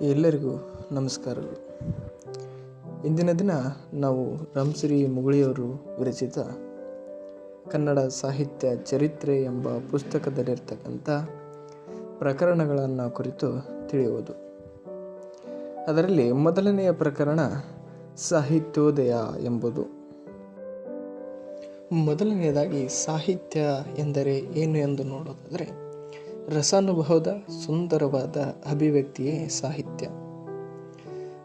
ಎಲ್ಲರಿಗೂ ನಮಸ್ಕಾರಗಳು ಇಂದಿನ ದಿನ ನಾವು ರಂಶ್ರೀ ಮುಗುಳಿಯವರು ವಿರಚಿತ ಕನ್ನಡ ಸಾಹಿತ್ಯ ಚರಿತ್ರೆ ಎಂಬ ಪುಸ್ತಕದಲ್ಲಿರ್ತಕ್ಕಂಥ ಪ್ರಕರಣಗಳನ್ನು ಕುರಿತು ತಿಳಿಯುವುದು. ಅದರಲ್ಲಿ ಮೊದಲನೆಯ ಪ್ರಕರಣ ಸಾಹಿತ್ಯೋದಯ ಎಂಬುದು. ಮೊದಲನೆಯದಾಗಿ ಸಾಹಿತ್ಯ ಎಂದರೆ ಏನು ಎಂದು ನೋಡೋದಾದರೆ ರಸಾನುಭವದ ಸುಂದರವಾದ ಅಭಿವ್ಯಕ್ತಿಯೇ ಸಾಹಿತ್ಯ.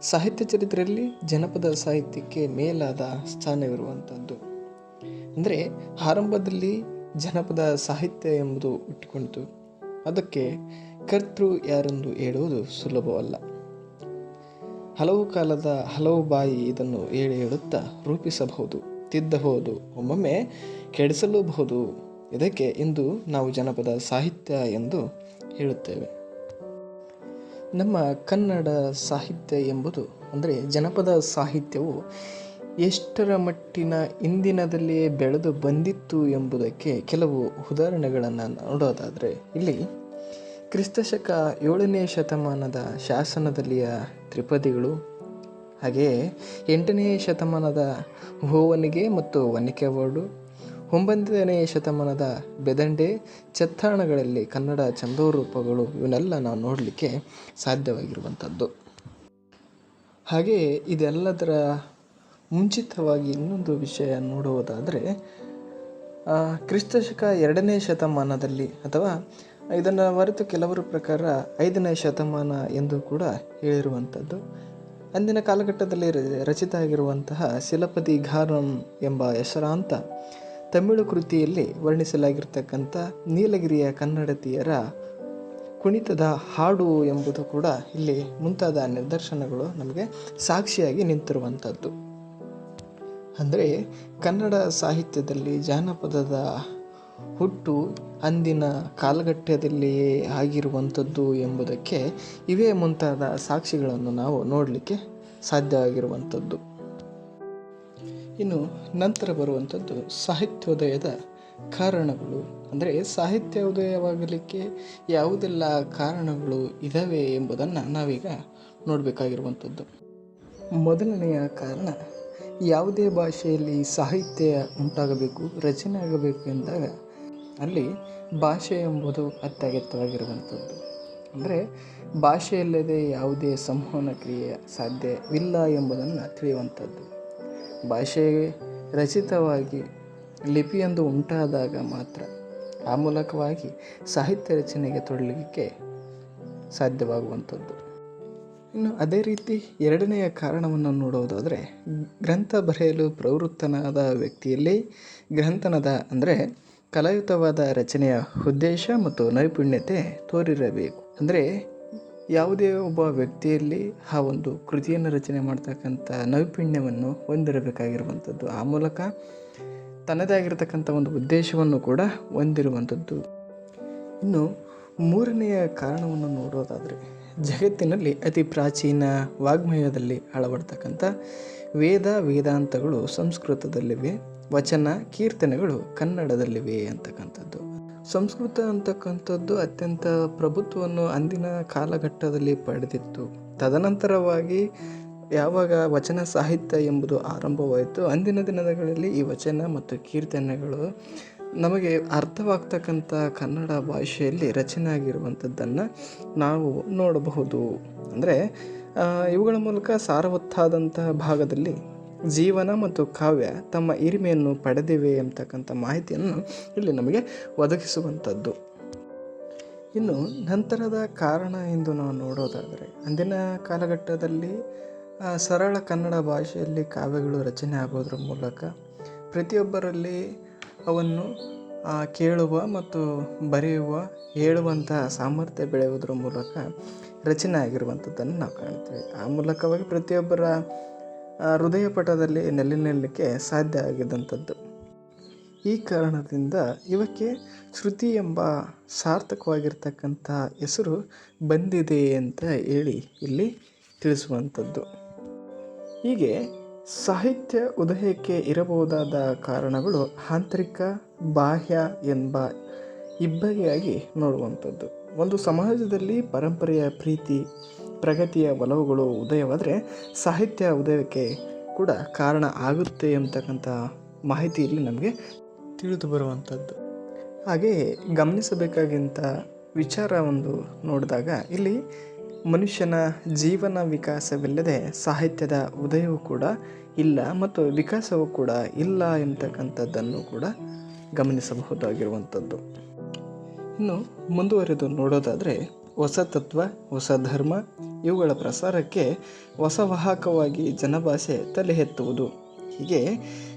ಸಾಹಿತ್ಯ ಚರಿತ್ರೆಯಲ್ಲಿ ಜನಪದ ಸಾಹಿತ್ಯಕ್ಕೆ ಮೇಲಾದ ಸ್ಥಾನವಿರುವಂಥದ್ದು. ಅಂದರೆ ಆರಂಭದಲ್ಲಿ ಜನಪದ ಸಾಹಿತ್ಯ ಎಂಬುದು ಇಟ್ಟುಕೊಂಡಿತು ಅದಕ್ಕೆ ಕರ್ತೃ ಯಾರೆಂದು ಹೇಳುವುದು ಸುಲಭವಲ್ಲ. ಹಲವು ಕಾಲದ ಹಲವು ಬಾಯಿ ಇದನ್ನು ಹೇಳಿ ಹೇಳುತ್ತಾ ರೂಪಿಸಬಹುದು, ತಿದ್ದಬಹುದು, ಒಮ್ಮೊಮ್ಮೆ ಕೆಡಿಸಲೂಬಹುದು. ಇದಕ್ಕೆ ಇಂದು ನಾವು ಜನಪದ ಸಾಹಿತ್ಯ ಎಂದು ಹೇಳುತ್ತೇವೆ. ನಮ್ಮ ಕನ್ನಡ ಸಾಹಿತ್ಯ ಎಂಬುದು ಅಂದರೆ ಜನಪದ ಸಾಹಿತ್ಯವು ಎಷ್ಟರ ಮಟ್ಟಿನ ಇಂದಿನದಲ್ಲಿಯೇ ಬೆಳೆದು ಬಂದಿತ್ತು ಎಂಬುದಕ್ಕೆ ಕೆಲವು ಉದಾಹರಣೆಗಳನ್ನು ನೋಡೋದಾದರೆ ಇಲ್ಲಿ ಕ್ರಿಸ್ತಶಕ ಏಳನೇ ಶತಮಾನದ ಶಾಸನದಲ್ಲಿಯ ತ್ರಿಪದಿಗಳು, ಹಾಗೆಯೇ ಎಂಟನೇ ಶತಮಾನದ ಹೋವನಿಗೆ ಮತ್ತು ವನಿಕೆ ವರ್ಡು ಒಂಬತ್ತನೇ ಶತಮಾನದ ಬೆದಂಡೆ ಚತ್ತಾಣಗಳಲ್ಲಿ ಕನ್ನಡ ಚಂದೋರೂಪಗಳು, ಇವನ್ನೆಲ್ಲ ನಾವು ನೋಡಲಿಕ್ಕೆ ಸಾಧ್ಯವಾಗಿರುವಂಥದ್ದು. ಹಾಗೆಯೇ ಇದೆಲ್ಲದರ ಮುಂಚಿತವಾಗಿ ಇನ್ನೊಂದು ವಿಷಯ ನೋಡುವುದಾದರೆ ಕ್ರಿಸ್ತಶಕ ಎರಡನೇ ಶತಮಾನದಲ್ಲಿ, ಅಥವಾ ಇದನ್ನು ಹೊರತು ಕೆಲವರ ಪ್ರಕಾರ ಐದನೇ ಶತಮಾನ ಎಂದು ಕೂಡ ಹೇಳಿರುವಂಥದ್ದು. ಅಂದಿನ ಕಾಲಘಟ್ಟದಲ್ಲಿ ರಚಿತ ಆಗಿರುವಂತಹ ಶಿಲಪತಿ ಘಾರಂ ಎಂಬ ಹೆಸರಾಂತ ತಮಿಳು ಕೃತಿಯಲ್ಲಿ ವರ್ಣಿಸಲಾಗಿರ್ತಕ್ಕಂಥ ನೀಲಗಿರಿಯ ಕನ್ನಡತಿಯರ ಕುಣಿತದ ಹಾಡು ಎಂಬುದು ಕೂಡ ಇಲ್ಲಿ ಮುಂತಾದ ನಿದರ್ಶನಗಳು ನಮಗೆ ಸಾಕ್ಷಿಯಾಗಿ ನಿಂತಿರುವಂಥದ್ದು. ಅಂದರೆ ಕನ್ನಡ ಸಾಹಿತ್ಯದಲ್ಲಿ ಜಾನಪದದ ಹುಟ್ಟು ಅಂದಿನ ಕಾಲಘಟ್ಟದಲ್ಲಿಯೇ ಆಗಿರುವಂಥದ್ದು ಎಂಬುದಕ್ಕೆ ಇವೇ ಮುಂತಾದ ಸಾಕ್ಷಿಗಳನ್ನು ನಾವು ನೋಡಲಿಕ್ಕೆ ಸಾಧ್ಯವಾಗಿರುವಂಥದ್ದು. ಇನ್ನು ನಂತರ ಬರುವಂಥದ್ದು ಸಾಹಿತ್ಯೋದಯದ ಕಾರಣಗಳು. ಅಂದರೆ ಸಾಹಿತ್ಯ ಉದಯವಾಗಲಿಕ್ಕೆ ಯಾವುದೆಲ್ಲ ಕಾರಣಗಳು ಇದ್ದಾವೆ ಎಂಬುದನ್ನು ನಾವೀಗ ನೋಡಬೇಕಾಗಿರುವಂಥದ್ದು. ಮೊದಲನೆಯ ಕಾರಣ, ಯಾವುದೇ ಭಾಷೆಯಲ್ಲಿ ಸಾಹಿತ್ಯ ಉಂಟಾಗಬೇಕು, ರಚನೆ ಆಗಬೇಕು ಎಂದಾಗ ಅಲ್ಲಿ ಭಾಷೆ ಎಂಬುದು ಅತ್ಯಗತ್ಯವಾಗಿರುವಂಥದ್ದು. ಅಂದರೆ ಭಾಷೆಯಲ್ಲದೆ ಯಾವುದೇ ಸಂವಹನ ಕ್ರಿಯೆ ಸಾಧ್ಯವಿಲ್ಲ ಎಂಬುದನ್ನು ತಿಳಿಯುವಂಥದ್ದು. ಭಾಷೆ ರಚಿತವಾಗಿ ಲಿಪಿಯೊಂದು ಉಂಟಾದಾಗ ಮಾತ್ರ ಆ ಮೂಲಕವಾಗಿ ಸಾಹಿತ್ಯ ರಚನೆಗೆ ತೊಡಲಿಕ್ಕೆ ಸಾಧ್ಯವಾಗುವಂಥದ್ದು. ಇನ್ನು ಅದೇ ರೀತಿ ಎರಡನೆಯ ಕಾರಣವನ್ನು ನೋಡುವುದಾದರೆ ಗ್ರಂಥ ಬರೆಯಲು ಪ್ರವೃತ್ತನಾದ ವ್ಯಕ್ತಿಯಲ್ಲಿ ಗ್ರಂಥನದ ಅಂದರೆ ಕಲಾಯುತವಾದ ರಚನೆಯ ಉದ್ದೇಶ ಮತ್ತು ನೈಪುಣ್ಯತೆ ತೋರಿರಬೇಕು. ಅಂದರೆ ಯಾವುದೇ ಒಬ್ಬ ವ್ಯಕ್ತಿಯಲ್ಲಿ ಆ ಒಂದು ಕೃತಿಯನ್ನು ರಚನೆ ಮಾಡ್ತಕ್ಕಂಥ ನೈಪುಣ್ಯವನ್ನು ಹೊಂದಿರಬೇಕಾಗಿರುವಂಥದ್ದು. ಆ ಮೂಲಕ ತನ್ನದೇ ಆಗಿರತಕ್ಕಂಥ ಒಂದು ಉದ್ದೇಶವನ್ನು ಕೂಡ ಹೊಂದಿರುವಂಥದ್ದು. ಇನ್ನು ಮೂರನೆಯ ಕಾರಣವನ್ನು ನೋಡೋದಾದರೆ, ಜಗತ್ತಿನಲ್ಲಿ ಅತಿ ಪ್ರಾಚೀನ ವಾಗ್ಮಯದಲ್ಲಿ ಅಳವಡ್ತಕ್ಕಂಥ ವೇದ ವೇದಾಂತಗಳು ಸಂಸ್ಕೃತದಲ್ಲಿವೆ, ವಚನ ಕೀರ್ತನೆಗಳು ಕನ್ನಡದಲ್ಲಿವೆ ಅಂತಕ್ಕಂಥದ್ದು. ಸಂಸ್ಕೃತ ಅಂತಕ್ಕಂಥದ್ದು ಅತ್ಯಂತ ಪ್ರಭುತ್ವವನ್ನು ಅಂದಿನ ಕಾಲಘಟ್ಟದಲ್ಲಿ ಪಡೆದಿತ್ತು. ತದನಂತರವಾಗಿ ಯಾವಾಗ ವಚನ ಸಾಹಿತ್ಯ ಎಂಬುದು ಆರಂಭವಾಯಿತು, ಅಂದಿನ ದಿನಗಳಲ್ಲಿ ಈ ವಚನ ಮತ್ತು ಕೀರ್ತನೆಗಳು ನಮಗೆ ಅರ್ಥವಾಗ್ತಕ್ಕಂಥ ಕನ್ನಡ ಭಾಷೆಯಲ್ಲಿ ರಚನೆ ಆಗಿರುವಂಥದ್ದನ್ನು ನಾವು ನೋಡಬಹುದು. ಅಂದರೆ ಇವುಗಳ ಮೂಲಕ ಸಾರವತ್ತಾದಂತಹ ಭಾಗದಲ್ಲಿ ಜೀವನ ಮತ್ತು ಕಾವ್ಯ ತಮ್ಮ ಹಿರಿಮೆಯನ್ನು ಪಡೆದಿವೆ ಎಂಬತಕ್ಕಂಥ ಮಾಹಿತಿಯನ್ನು ಇಲ್ಲಿ ನಮಗೆ ಒದಗಿಸುವಂಥದ್ದು. ಇನ್ನು ನಂತರದ ಕಾರಣ ಎಂದು ನಾವು ನೋಡೋದಾದರೆ, ಅಂದಿನ ಕಾಲಘಟ್ಟದಲ್ಲಿ ಸರಳ ಕನ್ನಡ ಭಾಷೆಯಲ್ಲಿ ಕಾವ್ಯಗಳು ರಚನೆ ಆಗೋದ್ರ ಮೂಲಕ ಪ್ರತಿಯೊಬ್ಬರಲ್ಲಿ ಅವನ್ನು ಕೇಳುವ ಮತ್ತು ಬರೆಯುವ, ಹೇಳುವಂತಹ ಸಾಮರ್ಥ್ಯ ಬೆಳೆಯುವುದರ ಮೂಲಕ ರಚನೆ ಆಗಿರುವಂಥದ್ದನ್ನು ನಾವು ಕಾಣ್ತೇವೆ. ಆ ಮೂಲಕವಾಗಿ ಪ್ರತಿಯೊಬ್ಬರ ಹೃದಯ ಪಟದಲ್ಲಿ ನೆಲೆ ನಿಲ್ಲಲಿಕ್ಕೆ ಸಾಧ್ಯ ಆಗಿದ್ದಂಥದ್ದು ಈ ಕಾರಣದಿಂದ ಇವಕ್ಕೆ ಶ್ರುತಿ ಎಂಬ ಸಾರ್ಥಕವಾಗಿರ್ತಕ್ಕಂಥ ಹೆಸರು ಬಂದಿದೆ ಅಂತ ಹೇಳಿ ಇಲ್ಲಿ ತಿಳಿಸುವಂಥದ್ದು. ಹೀಗೆ ಸಾಹಿತ್ಯ ಉದಯಕ್ಕೆ ಇರಬಹುದಾದ ಕಾರಣಗಳು ಆಂತರಿಕ, ಬಾಹ್ಯ ಎಂಬ ಇಬ್ಬಗೆಯಾಗಿ ನೋಡುವಂಥದ್ದು. ಒಂದು ಸಮಾಜದಲ್ಲಿ ಪರಂಪರೆಯ ಪ್ರೀತಿ ಪ್ರಗತಿಯ ಒಲವುಗಳು ಉದಯವಾದರೆ ಸಾಹಿತ್ಯ ಉದಯಕ್ಕೆ ಕೂಡ ಕಾರಣ ಆಗುತ್ತೆ ಅಂತಕ್ಕಂಥ ಮಾಹಿತಿ ಇಲ್ಲಿ ನಮಗೆ ತಿಳಿದು ಬರುವಂಥದ್ದು. ಹಾಗೆಯೇ ಗಮನಿಸಬೇಕಾಗಿಂತ ವಿಚಾರ ಒಂದು ನೋಡಿದಾಗ ಇಲ್ಲಿ ಮನುಷ್ಯನ ಜೀವನ ವಿಕಾಸವಿಲ್ಲದೆ ಸಾಹಿತ್ಯದ ಉದಯವೂ ಕೂಡ ಇಲ್ಲ ಮತ್ತು ವಿಕಾಸವೂ ಕೂಡ ಇಲ್ಲ ಎಂತಕ್ಕಂಥದ್ದನ್ನು ಕೂಡ ಗಮನಿಸಬಹುದಾಗಿರುವಂಥದ್ದು. ಇನ್ನು ಮುಂದುವರೆದು ನೋಡೋದಾದರೆ ಹೊಸ ತತ್ವ, ಹೊಸ ಧರ್ಮ, ಇವುಗಳ ಪ್ರಸಾರಕ್ಕೆ ಹೊಸ ವಾಹಕವಾಗಿ ಜನಭಾಷೆ ತಲೆ ಎತ್ತುವುದು ಹೀಗೆ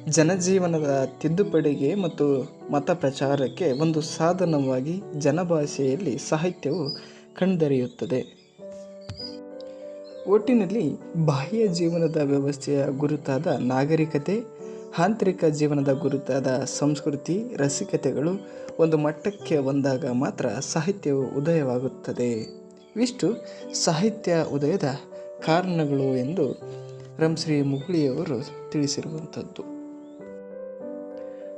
ಜನಜೀವನದ ತಿದ್ದುಪಡಿಗೆ ಮತ್ತು ಮತ ಪ್ರಚಾರಕ್ಕೆ ಒಂದು ಸಾಧನವಾಗಿ ಜನಭಾಷೆಯಲ್ಲಿ ಸಾಹಿತ್ಯವು ಕಣ್ದರಿಯುತ್ತದೆ. ಒಟ್ಟಿನಲ್ಲಿ ಬಾಹ್ಯ ಜೀವನದ ವ್ಯವಸ್ಥೆಯ ಗುರುತಾದ ನಾಗರಿಕತೆ, ಆಂತರಿಕ ಜೀವನದ ಗುರುತಾದ ಸಂಸ್ಕೃತಿ, ರಸಿಕತೆಗಳು ಒಂದು ಮಟ್ಟಕ್ಕೆ ಬಂದಾಗ ಮಾತ್ರ ಸಾಹಿತ್ಯವು ಉದಯವಾಗುತ್ತದೆ. ಇವಿಷ್ಟು ಸಾಹಿತ್ಯ ಉದಯದ ಕಾರಣಗಳು ಎಂದು ರಂಶ್ರೀ ಮುಗುಳಿಯವರು ತಿಳಿಸಿರುವಂಥದ್ದು.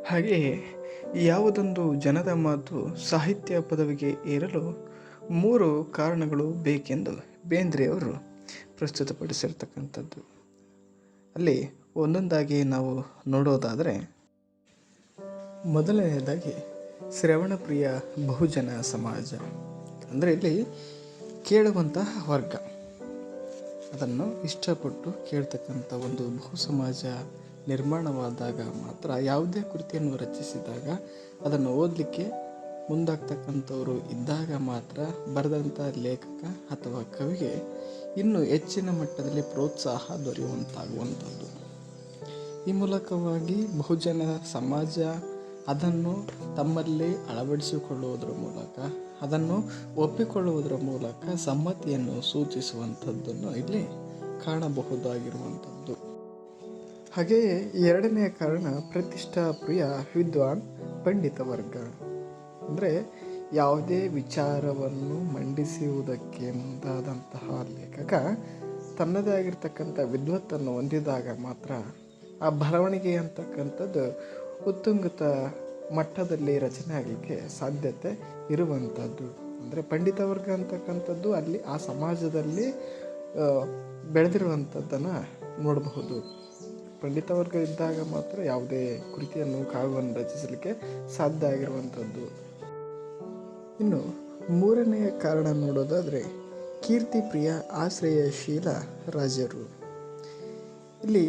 ಹಾಗೆಯೇ ಯಾವುದೊಂದು ಜನದ ಮಾತು ಸಾಹಿತ್ಯ ಪದವಿಗೆ ಏರಲು ಮೂರು ಕಾರಣಗಳು ಬೇಕೆಂದು ಬೇಂದ್ರೆಯವರು ಪ್ರಸ್ತುತಪಡಿಸಿರ್ತಕ್ಕಂಥದ್ದು. ಅಲ್ಲಿ ಒಂದೊಂದಾಗಿ ನಾವು ನೋಡೋದಾದರೆ, ಮೊದಲನೆಯದಾಗಿ ಶ್ರವಣಪ್ರಿಯ ಬಹುಜನ ಸಮಾಜ. ಅಂದರೆ ಇಲ್ಲಿ ಕೇಳುವಂತಹ ವರ್ಗ. ಅದನ್ನು ಇಷ್ಟಪಟ್ಟು ಕೇಳ್ತಕ್ಕಂಥ ಒಂದು ಬಹು ಸಮಾಜ ನಿರ್ಮಾಣವಾದಾಗ ಮಾತ್ರ ಯಾವುದೇ ಕೃತಿಯನ್ನು ರಚಿಸಿದಾಗ ಅದನ್ನು ಓದಲಿಕ್ಕೆ ಮುಂದಾಗ್ತಕ್ಕಂಥವರು ಇದ್ದಾಗ ಮಾತ್ರ ಬರೆದಂಥ ಲೇಖಕ ಅಥವಾ ಕವಿಗೆ ಇನ್ನೂ ಹೆಚ್ಚಿನ ಮಟ್ಟದಲ್ಲಿ ಪ್ರೋತ್ಸಾಹ ದೊರೆಯುವಂತಾಗುವಂಥದ್ದು. ಈ ಮೂಲಕವಾಗಿ ಬಹುಜನ ಸಮಾಜ ಅದನ್ನು ತಮ್ಮಲ್ಲಿ ಅಳವಡಿಸಿಕೊಳ್ಳುವುದರ ಮೂಲಕ, ಅದನ್ನು ಒಪ್ಪಿಕೊಳ್ಳುವುದರ ಮೂಲಕ ಸಮ್ಮತಿಯನ್ನು ಸೂಚಿಸುವಂಥದ್ದನ್ನು ಇಲ್ಲಿ ಕಾಣಬಹುದಾಗಿರುವಂಥದ್ದು. ಹಾಗೆಯೇ ಎರಡನೆಯ ಕಾರಣ ಪ್ರತಿಷ್ಠಾ ಪ್ರಿಯ ವಿದ್ವಾನ್ ಪಂಡಿತ ವರ್ಗ. ಅಂದರೆ ಯಾವುದೇ ವಿಚಾರವನ್ನು ಮಂಡಿಸುವುದಕ್ಕೆ ಮುಂದಾದಂತಹ ಲೇಖಕ ತನ್ನದೇ ಆಗಿರ್ತಕ್ಕಂಥ ವಿದ್ವತ್ತನ್ನು ಹೊಂದಿದಾಗ ಮಾತ್ರ ಆ ಬರವಣಿಗೆ ಅಂತಕ್ಕಂಥದ್ದು ಉತ್ತುಂಗತ ಮಟ್ಟದಲ್ಲಿ ರಚನೆ ಆಗಲಿಕ್ಕೆ ಸಾಧ್ಯತೆ ಇರುವಂಥದ್ದು. ಅಂದರೆ ಪಂಡಿತ ವರ್ಗ ಅಂತಕ್ಕಂಥದ್ದು ಅಲ್ಲಿ ಆ ಸಮಾಜದಲ್ಲಿ ಬೆಳೆದಿರುವಂಥದ್ದನ್ನು ನೋಡಬಹುದು. ಪಂಡಿತ ವರ್ಗ ಇದ್ದಾಗ ಮಾತ್ರ ಯಾವುದೇ ಕೃತಿಯನ್ನು, ಕಾವ್ಯವನ್ನು ರಚಿಸಲಿಕ್ಕೆ ಸಾಧ್ಯ ಆಗಿರುವಂಥದ್ದು. ಇನ್ನು ಮೂರನೆಯ ಕಾರಣ ನೋಡೋದಾದರೆ ಕೀರ್ತಿ ಪ್ರಿಯ ಆಶ್ರಯಶೀಲ ರಾಜರು. ಇಲ್ಲಿ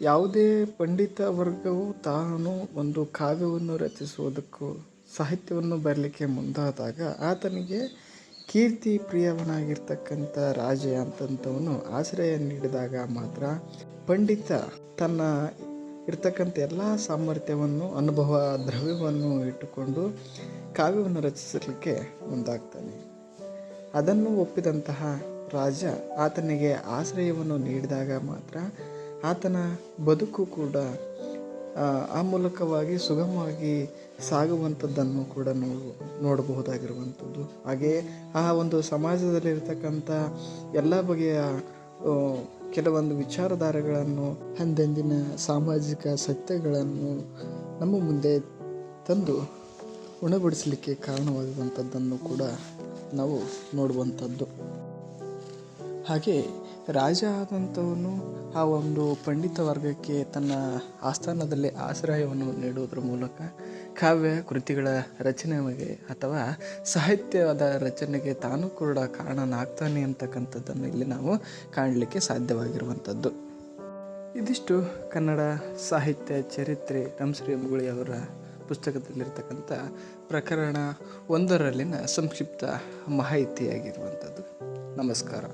ಯಾವುದೇ ಪಂಡಿತ ವರ್ಗವು ತಾನು ಒಂದು ಕಾವ್ಯವನ್ನು ರಚಿಸುವುದಕ್ಕೂ ಸಾಹಿತ್ಯವನ್ನು ಬರಲಿಕ್ಕೆ ಮುಂದಾದಾಗ ಆತನಿಗೆ ಕೀರ್ತಿ ಪ್ರಿಯವನಾಗಿರ್ತಕ್ಕಂಥ ರಾಜ ಅಂತಂಥವನು ಆಶ್ರಯ ನೀಡಿದಾಗ ಮಾತ್ರ ಪಂಡಿತ ತನ್ನ ಇರ್ತಕ್ಕಂಥ ಎಲ್ಲ ಸಾಮರ್ಥ್ಯವನ್ನು, ಅನುಭವ, ದ್ರವ್ಯವನ್ನು ಇಟ್ಟುಕೊಂಡು ಕಾವ್ಯವನ್ನು ರಚಿಸಲಿಕ್ಕೆ ಮುಂದಾಗ್ತಾನೆ. ಅದನ್ನು ಒಪ್ಪಿದಂತಹ ರಾಜ ಆತನಿಗೆ ಆಶ್ರಯವನ್ನು ನೀಡಿದಾಗ ಮಾತ್ರ ಆತನ ಬದುಕು ಕೂಡ ಆ, ಮೂಲಕವಾಗಿ ಸುಗಮವಾಗಿ ಸಾಗುವಂಥದ್ದನ್ನು ಕೂಡ ನಾವು ನೋಡಬಹುದಾಗಿರುವಂಥದ್ದು. ಹಾಗೆಯೇ ಆ ಒಂದು ಸಮಾಜದಲ್ಲಿರ್ತಕ್ಕಂಥ ಎಲ್ಲ ಬಗೆಯ ಕೆಲವೊಂದು ವಿಚಾರಧಾರೆಗಳನ್ನು ಅಂದೆಂದಿನ ಸಾಮಾಜಿಕ ಸತ್ಯಗಳನ್ನು ನಮ್ಮ ಮುಂದೆ ತಂದು ಉಣಬಡಿಸಲಿಕ್ಕೆ ಕಾರಣವಾಗುವಂಥದ್ದನ್ನು ಕೂಡ ನಾವು ನೋಡುವಂಥದ್ದು. ಹಾಗೆ ರಾಜ ಆದಂಥವನು ಆ ಒಂದು ಪಂಡಿತ ವರ್ಗಕ್ಕೆ ತನ್ನ ಆಸ್ಥಾನದಲ್ಲಿ ಆಶ್ರಯವನ್ನು ನೀಡುವುದರ ಮೂಲಕ ಕಾವ್ಯ ಕೃತಿಗಳ ರಚನೆಗೆ ಅಥವಾ ಸಾಹಿತ್ಯದ ರಚನೆಗೆ ತಾನು ಕೂಡ ಕಾರಣನಾಗ್ತಾನೆ ಅಂತಕ್ಕಂಥದ್ದನ್ನು ಇಲ್ಲಿ ನಾವು ಕಾಣಲಿಕ್ಕೆ ಸಾಧ್ಯವಾಗಿರುವಂಥದ್ದು. ಇದಿಷ್ಟು ಕನ್ನಡ ಸಾಹಿತ್ಯ ಚರಿತ್ರೆ ರಂಶ್ರೀ ಮುಗುಳಿಯವರ ಪುಸ್ತಕದಲ್ಲಿರ್ತಕ್ಕಂಥ ಪ್ರಕರಣ ಒಂದರಲ್ಲಿನ ಸಂಕ್ಷಿಪ್ತ ಮಾಹಿತಿಯಾಗಿರುವಂಥದ್ದು. ನಮಸ್ಕಾರ.